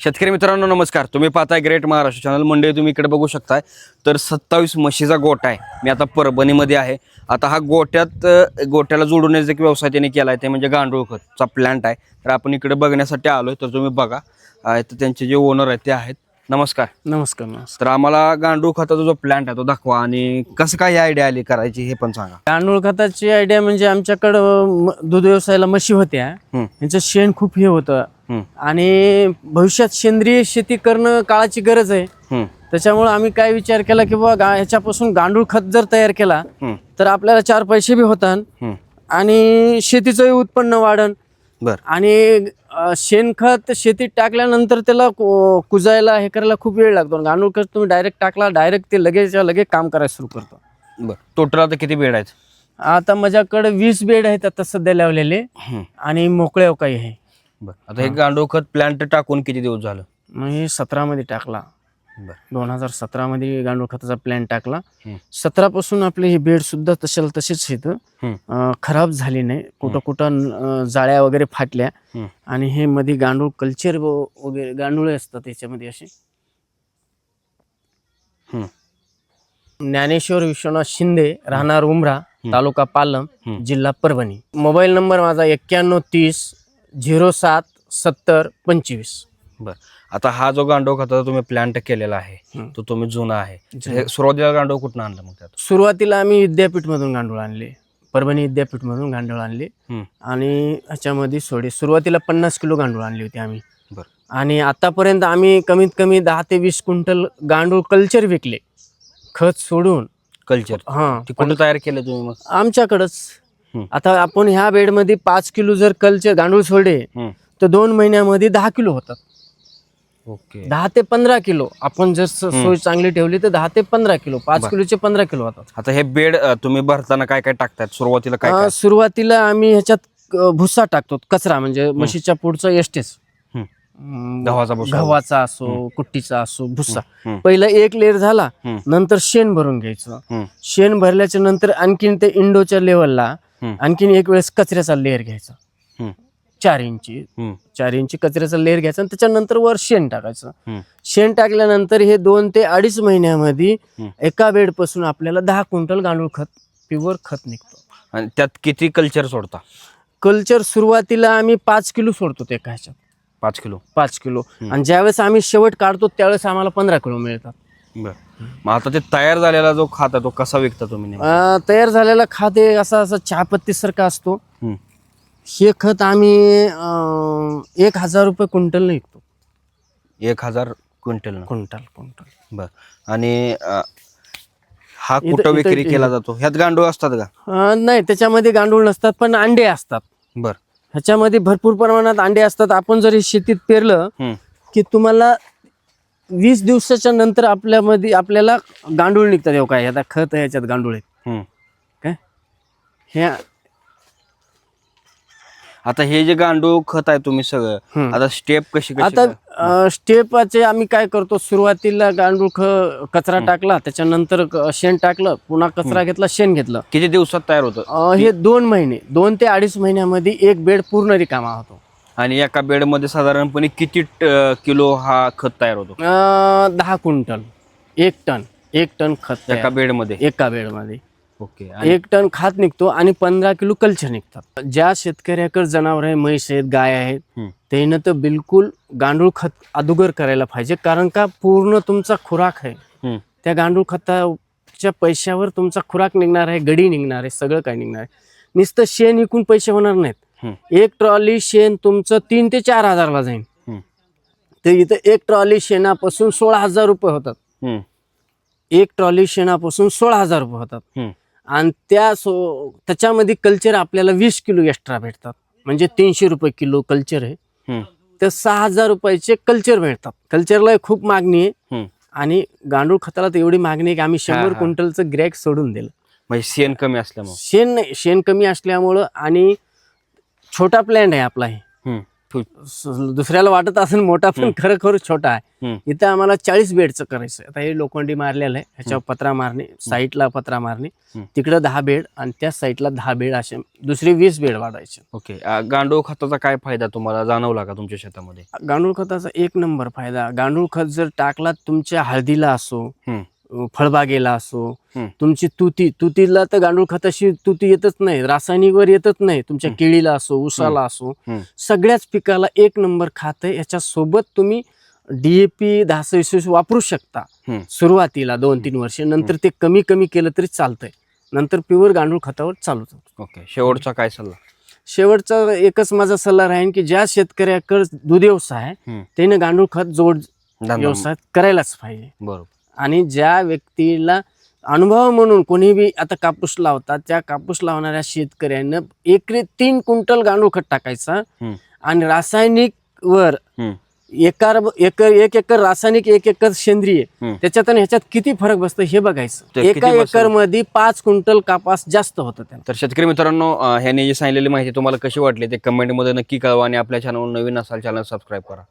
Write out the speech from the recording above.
शेतकरी मित्रांनो नमस्कार. तुम्ही पाहताय ग्रेट महाराष्ट्र चॅनल मंडळी तुम्ही इकडे बघू शकताय. तर सत्तावीस म्हशीचा गोठा आहे. मी आता परभणीमध्ये आहे. आता हा गोट्यात गोट्याला जोडण्याचा एक व्यवसाय त्याने केला आहे ते म्हणजे गांडूळ खतचा प्लांट आहे. तर आपण इकडे बघण्यासाठी आलोय तर तुम्ही बघा. तर त्यांचे जे ओनर आहेत ते आहेत. नमस्कार. नमस्कार नमस्कार. तर आम्हाला गांडूळ खताचा जो प्लांट आहे तो दाखवा आणि कसं काय आयडिया आली करायची हे पण सांगा. तांदूळ खताची आयडिया म्हणजे आमच्याकडं दूध व्यवसायाला म्हशी होत्या. यांचं शेण खूप हे होतं. आणि भविष्यात सेंद्रिय शेती करणं काळाची गरज आहे. त्याच्यामुळे आम्ही काय विचार केला की बाबा ह्याच्यापासून गांडूळ खत जर तयार केला तर आपल्याला चार पैसे बी होतात. आणि शेतीचंही उत्पन्न वाढन. बर. आणि शेणखत शेतीत टाकल्यानंतर त्याला कुजायला हे करायला खूप वेळ लागतो. गांडूळ खत तुम्ही डायरेक्ट टाकला डायरेक्ट ते लगेच लगेच काम करायला सुरू करतो. बर. टोटल आता किती बेड आहेत? आता माझ्याकडे वीस बेड आहेत आता सध्या लावलेले. आणि मोकळे काही आहे. बर. आता हे गांडूळ खत प्लांट टाकून किती दिवस झालं? मग हे सतरामध्ये टाकला. बर. दोन हजार सतरामध्ये गांडूळ खताचा प्लॅन टाकला. हम्म. सतरापासून आपले हे बेड सुद्धा तशाला तसेच. अं, खराब झाली नाही. कुठं कुठं अं, जाळ्या वगैरे फाटल्या. हम्म. आणि हे मध्ये गांडूळ कल्चर वगैरे गांडुळे असतात त्याच्यामध्ये असे. हम्म. ज्ञानेश्वर विश्वनाथ शिंदे राहणार उमरा तालुका पालम हम्म. जिल्हा परभणी. मोबाईल नंबर माझा एक्क्याण्णव तीस झिरो सात सत्तर पंचवीस. बर. आता हा जो गांडूळ खताचा तुम्ही प्लांट केलेला आहे. तो तुम्ही जुना आहे. हे सुरुवातीला गांडूळ कुठून आणलं मग त्यात? सुरुवातीला आम्ही विद्यापीठमधून गांडूळ आणले परभणी विद्यापीठमधून गांडूळ आणले. आणि ह्याच्यामध्ये सोडे सुरुवातीला पन्नास किलो गांडूळ आणली होती आम्ही. बर. आणि आतापर्यंत आम्ही कमीत कमी दहा ते वीस क्विंटल गांडूळ कल्चर विकले. खत सोडून. कल्चर हां. ते कुठं तयार केलं तुम्ही मग? आमच्याकडंच. आता आपण ह्या बेडमध्ये पाच किलो जर कल्चर गांडूळ सोडे. तर दोन महिन्यामध्ये दहा किलो होतात. ओके. दहा ते पंधरा किलो. आपण जर सोय चांगली ठेवली तर दहा ते पंधरा किलो पाच. किलोचे पंधरा किलो होतात. आता हे बेड तुम्ही भरताना काय काय टाकतात? सुरुवातीला काय सुरुवातीला आम्ही ह्याच्यात अं, भुस्सा टाकतो कचरा म्हणजे म्हशीच्या पुढचा एस्टेच गव्हाचा. गव्हाचा असो कुट्टीचा असो भुस्सा. हम्म. पहिला एक लेअर झाला. नंतर शेण भरून घ्यायचं. शेण भरल्याच्या नंतर आणखीन ते इंडोच्या लेवलला. आणखीन एक वेळेस कचऱ्याचा लेअर घ्यायचा. चार इंची. चार इंची कचऱ्याचा लेअर घ्यायचा आणि त्याच्यानंतर वर शेण टाकायचं. शेण टाकल्यानंतर हे दोन ते अडीच महिन्यामध्ये. एका बेडपासून आपल्याला दहा क्विंटल गांडूळ खत प्युअर खत निघतो. आणि त्यात किती कल्चर सोडता? कल्चर सुरुवातीला आम्ही पाच किलो सोडतो ते ह्याच्यात. पाच किलो. पाच किलो. आणि ज्यावेळेस आम्ही शेवट काढतो त्यावेळेस आम्हाला पंधरा किलो मिळतात. बर. मग आता ते तयार झालेला जो खात आहे तो कसा विकता तुम्ही नेमका? अं, तयार झालेला खत हे असा असा चहापत्तीसारखा असतो. हम्म, हे खत आम्ही अं, एक हजार रुपये क्विंटल विकतो. एक हजार क्विंटल क्विंटल क्विंटल. बर. आणि अं, हा इथं- कुठं इथं- विक्री केला जातो? ह्यात गांडूळ असतात का? अं, नाही त्याच्यामध्ये गांडूळ नसतात पण अंडे असतात. बर. ह्याच्यामध्ये भरपूर प्रमाणात अंडे असतात. आपण जर हे शेतीत पेरलं हम्म, की तुम्हाला वीस दिवसाच्या नंतर आपल्यामध्ये आपल्याला गांडूळ निघतात. एवढं काय आता खत आहे याच्यात गांडूळ हम्म. काय? हे आता हे जे गांडूळ खत आहे तुम्ही सगळं. आता स्टेप कशी कशी आता स्टेपाचे आम्ही काय करतो सुरुवातीला गांडूळ ख कचरा टाकला त्याच्यानंतर शेण टाकलं पुन्हा कचरा घेतला शेण घेतलं. किती दिवसात तयार होतं? हे दोन महिने दोन ते अडीच महिन्यामध्ये एक बेड पूर्ण रिकामा होतो. आणि एका बेडमध्ये साधारणपणे किती किलो हा खत तयार होतो? दहा क्विंटल. एक टन. एक टन खत. एका बेडमध्ये एका बेडमध्ये. ओके एक टन खात निघतो आणि पंधरा किलो कल्चर निघतात. ज्या शेतकऱ्याकडे जनावर आहे म्हैस आहेत गाय आहेत त्यानं तर बिलकुल गांडूळ खत अदुगर करायला पाहिजे. कारण का पूर्ण तुमचा खुराक आहे. त्या गांडूळ खताच्या पैशावर तुमचा खुराक निघणार आहे गडी निघणार आहे सगळं काही निघणार आहे. नुसतं शेण विकून पैसे होणार नाहीत. एक ट्रॉली शेण तुमचं तीन ते चार हजारला जाईल तर इथं एक ट्रॉली शेणापासून सोळा हजार रुपये होतात. एक ट्रॉली शेणापासून सोळा हजार रुपये होतात. आणि त्या सो त्याच्यामध्ये कल्चर आपल्याला वीस किलो एक्स्ट्रा भेटतात. म्हणजे तीनशे रुपये किलो कल्चर आहे. तर सहा हजार रुपयाचे कल्चर भेटतात. कल्चरला खूप मागणी आहे. आणि गांडूळ खताला तर एवढी मागणी आहे की आम्ही शंभर. क्विंटलचं ग्रॅक सोडून दिलं. म्हणजे शेण कमी असल्यामुळे. शेण नाही शेण कमी असल्यामुळं आणि छोटा प्लॅन्ट आहे आपला हे. स- दुसऱ्याला वाटत असेल मोठा पण हम्म. खरोखर छोटा आहे. हम्म. इथं आम्हाला चाळीस बेडचं करायचं आता हे लोखंडी मारलेलं आहे. ह्याच्यावर पत्रा मारणे साईडला पत्रा मारणे. हम्म. तिकडं दहा बेड आणि त्या साईडला दहा बेड असे दुसरे वीस बेड वाढवायचे. ओके. गांडूळ खताचा काय फायदा तुम्हाला? जाणवला का तुमच्या शेतामध्ये? गांडूळ खताचा एक नंबर फायदा. गांडूळ खत जर टाकला तुमच्या हळदीला असो हम्म. फळबागेला असो. तुमची तुती तुतीला तर गांडूळ खताशी तुती येतच नाही रासायनिकवर येतच नाही तुमच्या. केळीला असो ऊसाला असो. सगळ्याच पिकाला एक नंबर खात आहे याच्या सोबत तुम्ही डीएपी दहा सव्वीस वापरू शकता. सुरुवातीला दोन तीन वर्ष नंतर ते कमी कमी केलं तरी चालतंय नंतर प्युअर गांडूळ खतावर चालू. ओके शेवटचा काय सल्ला शेवटचा एकच माझा सल्ला राहील की ज्या शेतकऱ्याकडे दूध व्यवसाय आहे. त्याने गांडूळ खत जोड व्यवसाय करायलाच पाहिजे बरोबर आणि ज्या व्यक्तीला अनुभव म्हणून कोणी बी आता कापूस लावतात त्या कापूस लावणाऱ्या शेतकऱ्यानं एकरी तीन क्विंटल गांडूळ खत टाकायचा. आणि रासायनिक वर. एकर एकर एक एकर रासायनिक एक एकर सेंद्रिय. त्याच्यात आणि ह्याच्यात किती फरक बसतो हे बघायचं एका? एकरमध्ये पाच क्विंटल कापास जास्त होतं तर शेतकरी मित्रांनो ह्याने जी सांगितलेली माहिती तुम्हाला कशी वाटली ते कमेंटमध्ये नक्की कळवा आणि आपल्या चॅनलवर नवीन असाल चॅनल सबस्क्राईब करा